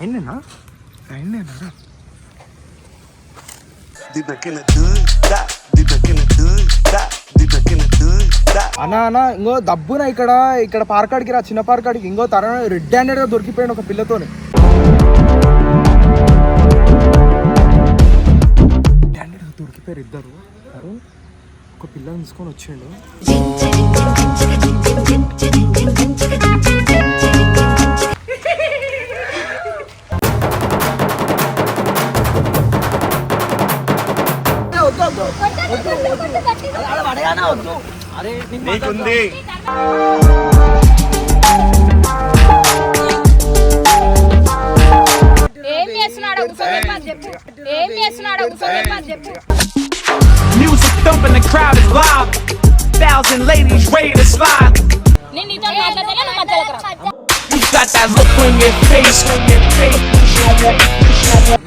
అయినా అయినా Deep back in the hood, stop. Deep back అన్నా అన్న ఇంకో దబ్బున ఇక్కడ ఇక్కడ పార్కాడికి రా చిన్న పార్కాడికి ఇంకో తర రెడ్ హ్యాండెడ్గా దొరికిపోయాడు ఒక పిల్లతోని రెడ్ హ్యాండెడ్గా దొరికిపోయారు ఇద్దరు ఒక పిల్లని తీసుకొని వచ్చిండు నీకుంది ఏం చేస్తున్నాడో ఏం చేస్తున్నాడో చెప్పు Music thumping, the crowd is loud. Thousand ladies ready to slide. You got that look on your face, on your face.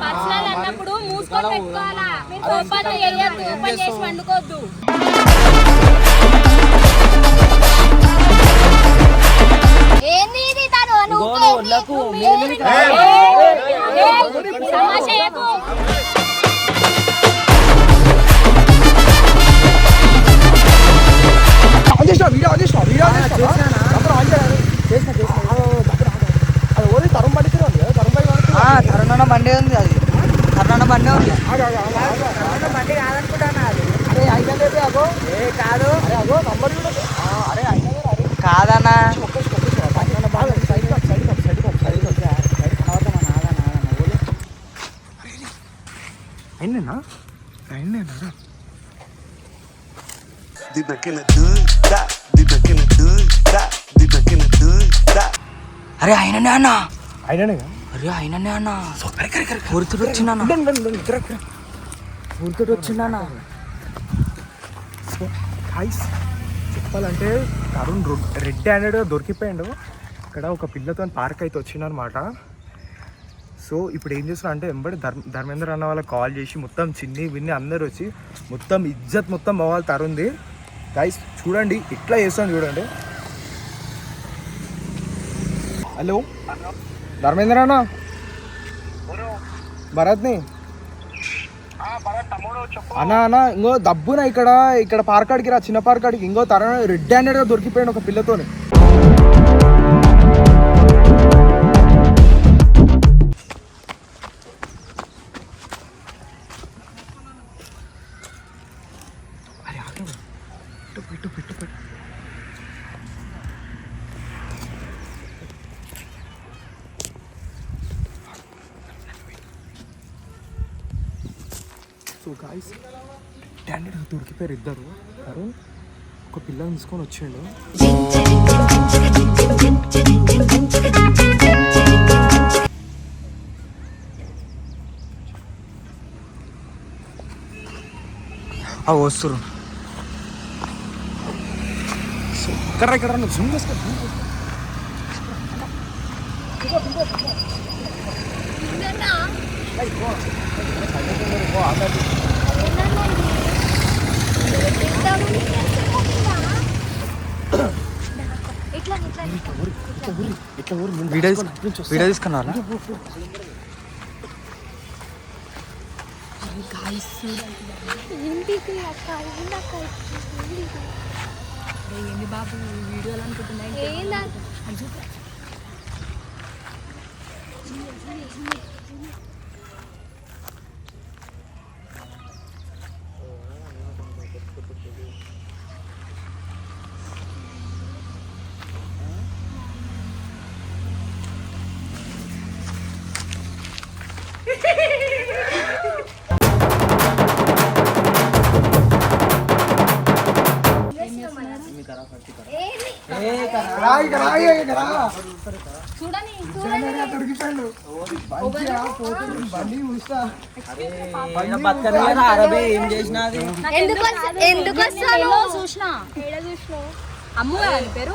Personal అన్నప్పుడు మూసుకొని పెట్టుకోవాలా కోపాలు వేయద్దు ఓపెన్ చేసి వండుకోవద్దు ఏంది ఇది తను నువ్వు బండి ఉంది అది కరోనా బండి ఉంది అరే అయినా లేదే అగో ఏ కాదు అరే అగో నంబర్ కూడా ఆ, అరే అయినా లేదా అరే కాదన్నా ఒక్కసి ఒక్కసి పక్కన బాగా side cup side cup side cup side cup అయినా అయినా Deep back in the hood, stop. Deep back in the hood, stop. Deep back in the hood, stop. అరే అయిననే అన్న అయినానే అరే అయిననే అన్న. ఊరితో వచ్చిందన్న ఊరితో వచ్చిందన్న హాయ్స్ చెప్పాలంటే తరుణ్ రొ- రెడ్ హ్యాండెడ్గా దొరికిపోయాడు. ఇక్కడ ఒక పిల్లతో పార్క్ అయితే వచ్చిందనమాట సో ఇప్పుడు ఏం చేస్తున్నా అంటే వెంబడి ధర్మ ధర్మేంద్ర అన్న వాళ్ళకి కాల్ చేసి మొత్తం చిన్ని విన్ని అందరు వచ్చి మొత్తం ఇజ్జత్ మొత్తం పోవాలి తరుణ్ది. గైస్ చూడండి ఇట్లా చేస్తాను చూడండి. హలో. ధర్మేంద్ర అన్న? భరత్ని అన్న అన్న ఇంకో దబ్బున ఇక్కడ ఇక్కడ పార్కాడికి రా చిన్న పార్కాడికి ఇంకో తర రెడ్ హ్యాండెడ్గా దొరికిపోయాడు ఒక పిల్లతోని. సో గాయస్ హ్యాండెడ్ దొరికిపోయారు ఇద్దరు. వారు ఒక పిల్లని తీసుకొని వచ్చిండు. అవి వస్తురు. ఇక్కడ ఇక్కడ జూమ్ చేసుకో ఊరి నేను వీడియో తీసుకున్నారా? బాబు వీడియోలు రా, ఇక రా, ఇక రా. చూడని హ్యాండెడ్గా దొరికిపోయాడు మంచిగా పోతుంది బండి చూస్తా అరబీ ఏం చేసినది ఎందుకు చూసినా. అమ్ము పేరు?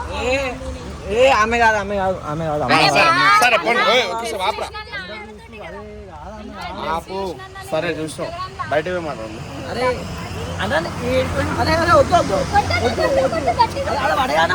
ఆమె కాదు ఆమె కాదు ఆమె కాదు ఆమె కాదు. సరే ఆపు. సరే చూసాం బయట మాట్లాడు అరే అన్న అరే అరే వద్దు వద్దు. అరే పడగానే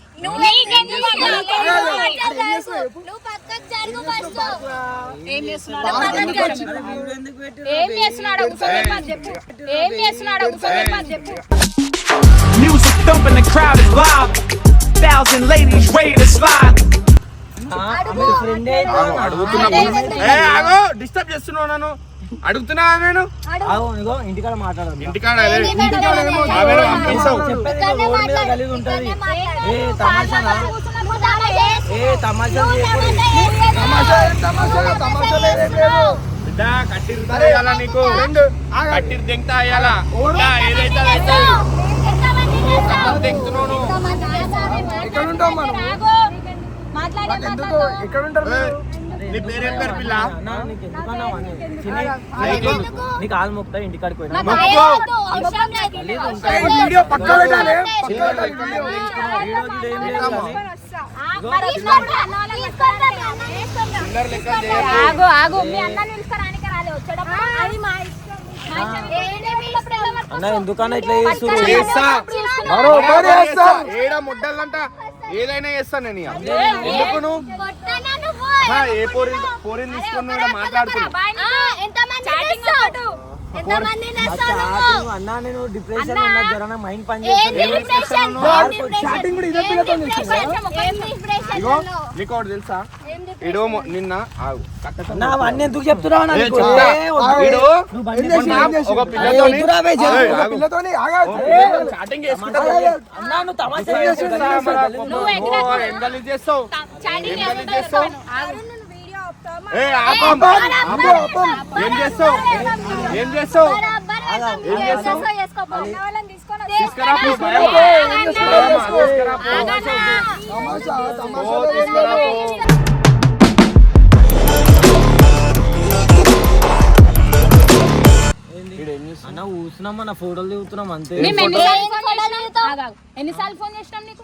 ఏం చేస్తున్నాడు ఏం చేస్తున్నాడు చెప్పు Music thumping, the crowd is live. Thousand ladies ready to slide. అడుగుతున్నా డిస్టర్బ్ చేస్తున్నావు నన్ను అడుగుతున్నా నేను అవును ఇంటికాడ మాట్లాడదు ఇంటికాడ కట్టిరుతాయాలా నీకు? కట్టిరు దెంగతా అయ్యాలా ఏదైతే దెంగుతున్నాను ఎక్కడ ఉంటాం మనం ఎక్కడ ఉంటారు నీ పేరేం పేరు పిల్ల? నీకు ఇంటికాడికి అన్న ఎందుకన్నా ఇట్లా ఏడా ముడ్డలంట ఏదైనా చేస్తాను నేను ఎందుకు నువ్వు ఏ పోరి పోరిని తీసుకున్నా అన్నా నేను డిప్రెషన్ ఉన్నా మైండ్ పని చాటింగ్ కూడా ఇదే తెలుసా? ఇడో నిన్న అవన్నీ చెప్తున్నావు ఏం అన్న ఊసినాం మన ఫోటోలు దిగుతున్నాం అంతే ఎన్నిసార్లు ఫోన్ చేసినాం నీకు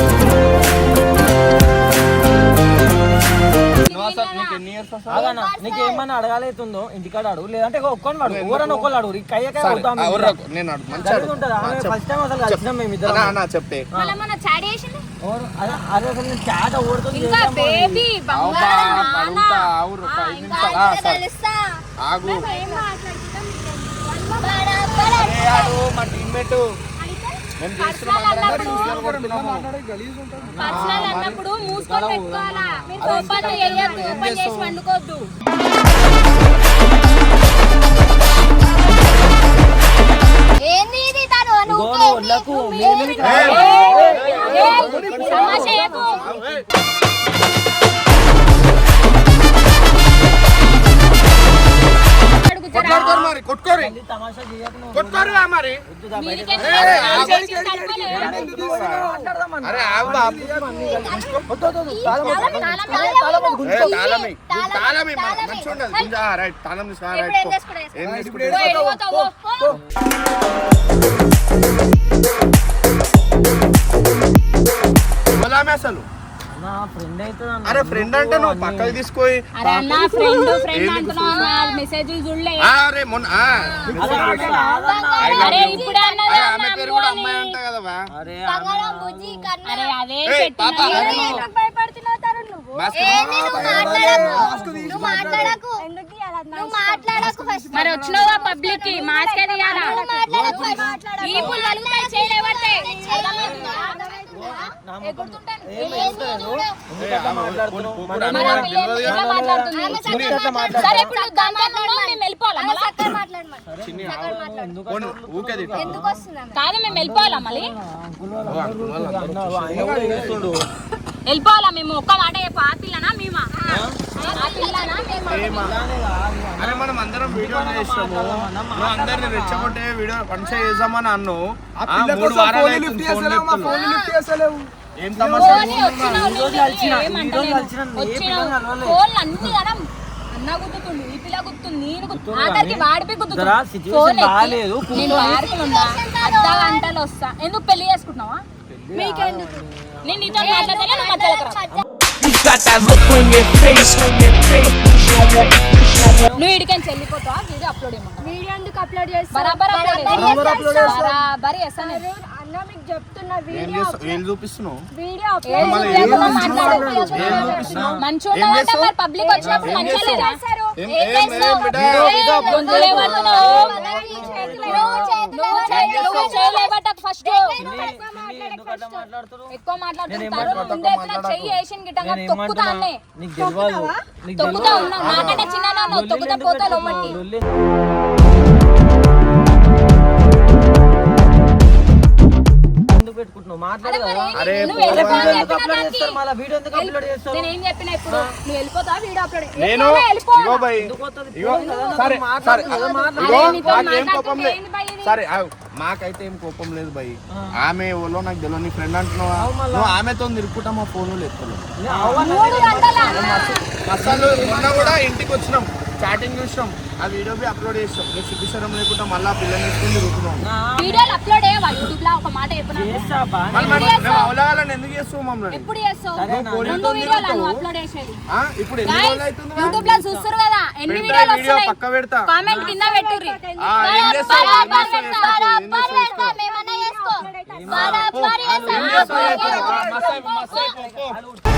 అన్న నీకు ఏమన్నా అడగాలైతుందో? ఇంటికాడ అడుగు లేదంటే ఒక్కని వాడు. ఎవరన్నా ఒక్కళ్ళు అడుగు ఈ కయ్య కయ్య కొడతాం నేను మేము చెప్తే అదే అసలు నేను తీసుకొని పెట్టుకోవాలా మీరు కోపాలు వేయద్దు ఓపెన్ చేసి వండుకోవద్దు ఏంది ఇది తను నువ్వు ఊరుకో ఏంది? ఏయ్! ఏయ్! ఏయ్! సమాజం ఏకు. కొట్లాడుకోరు మరి కొట్టుకోరు కొట్టుకోరు మరి అరే తాళమి మంచి ఉండదు గుంజా రైట్ తాళం తీసుకురా అసలు నా ఫ్రెండ్ అయితే అరే ఫ్రెండ్ అంటే నువ్వు పక్కకి తీసుకొని అరే అన్న ఫ్రెండ్ ఫ్రెండ్ అంటున్నావు మెసేజ్ చూడలే. ఆ, అరే మొన్న ఆ, అరే ఇప్పుడే అన్నది అరే అన్న ఆమె పేరు కూడా అమ్ము అమ్మాయి అని. అంట కదా బా. అరే బంగారం బుజ్జి కన్నా అరే అదే ఏయ్, చెట్టు పాప. ఉన్నది. ఎందుకు భయపడుతున్నావు తరుణ్ నువ్వు. బాస్కెట్ ఏంది నువ్వు మాట్లాడకు. నువ్వు మాట్లాడకు. నువ్వు మాట్లాడకు ఫస్ట్ మరి వచ్చినావా పబ్లిక్కి మాస్కే ఫస్ట్ ఈ కాదు మేము వెళ్ళిపోవాలా మళ్ళీ వెళ్ళిపోవాలా మేము? ఒక్క మాట చెప్పు. ఆ పిల్లనా మేమా? ఆ. పిల్లనా మేమా? అరే మనం అందరం వీడియో నువ్వు అందరిని రెచ్చగొట్టే వీడియో చేద్దామని పిల్ల మూడు వారాలు అవుతుంది ఫోన్ ఏం తమాషా? ఫోన్ వచ్చినావు ఈ రోజు కలిసిన, ఈ రోజు ఏమంటలేను కలిసిన, ఏ వచ్చినావు పిల్లని కలవలే. ఫోన్లు అన్ని కదా. అన్న గుద్దుతుండు ఈ పిల్ల గుర్తుంది నేను గుర్తు ఆఖరికి వాడిపి గుర్తుతుంది జరా situation ఫోన్ ఎత్తి, బాగాలేదు, నేను పార్కులు ఉన్నా. అర్ధ గంటలు వస్తా. ఎందుకు పెళ్ళి చేసుకుంటున్నావా? మీకెందుకు? నేను నీతో మాట్లాడితే నువ్వు మధ్యలోకి రా. You got that look on your face, on your face. నువ్వు ఇడికని చెల్లిపోతావా వీడియో అప్లోడ్ వీడియో ఎందుకు అప్లోడ్ బరాబర్ అప్లోడ్ బరాబర్ చేస్తా. చేస్తా. బరాబర్ చేస్తాను. అన్న మీకు చెప్తున్నా ఏం వీడియో చేస్తావు? ఏం చూపిస్తున్నావు? Video upload? మరి పబ్లిక్ వచ్చినప్పుడు మంచిగా ఎక్కువ మాట్లాడుతుంటారు ముందే ఎత్తున చెయ్యి వేసిన గిట్టంగా నేను తొక్కుతా ఏమంటున్నా? అన్నే. నీకు తెలియదు. నీకు తొక్కుతా తెలియదు. ఉన్నా. నాకంటే చిన్న పోతా దానికి. చేస్తారు? మళ్ళీ వీడియో ఎందుకు అప్లోడ్ నేను ఏం చెప్పిన ఇప్పుడు? నువ్వు వెళ్ళిపోతావా? వీడియో అప్లోడ్ నేను ఇగో? ఇగో సరే. ఇగో అరే, కోపం లేదు? సరే. మాకైతే ఏం కోపం లేదు భయ్ ఆమె ఎవరో నాకు తెలియదు నీ ఫ్రెండ్ అంటున్నావా? నువ్వు ఆమెతో నిరుపుకుంటా మా మూడు గంటల? అసలు మొన్న కూడా ఇంటికి వచ్చినాం చాటింగ్ చూసినాం. ఆ వీడియో అప్లోడ్ చేసినాం నీకు సిగ్గుశరం లేకుండా మళ్ళీ ఆ పిల్లని తీసుకుని తిరుగుతున్నాం. వీడియోలు అప్లోడ్ అయ్యవా యూట్యూబ్లో ఒక మాట చెప్పిన చేస్తా ఎందుకు చేస్తావు మమ్మల్ని? ఎప్పుడు చేస్తావు? రెండు వీడియోలు అప్లోడ్ చేసేది. ఆ? ఇప్పుడు ఎన్ని రోజులు అవుతుంది? యూట్యూబ్లో చూస్తారు కదా. ఎన్ని వీడియోలు వీడియో వస్తున్నాయి? పక్క పెడతా. కామెంట్ కింద పెట్టుర్రి. ఆ, ఏం చేస్తావు? బరాబర్? పెడతా. మేమన్నా చేసుకో. పో. బరాబర్ చేస్తా. మస్తు మస్తు అయిపో,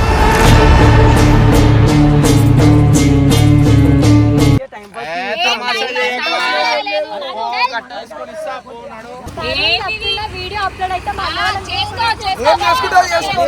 వీడియో అప్లోడ్ అయితే చేసుకో?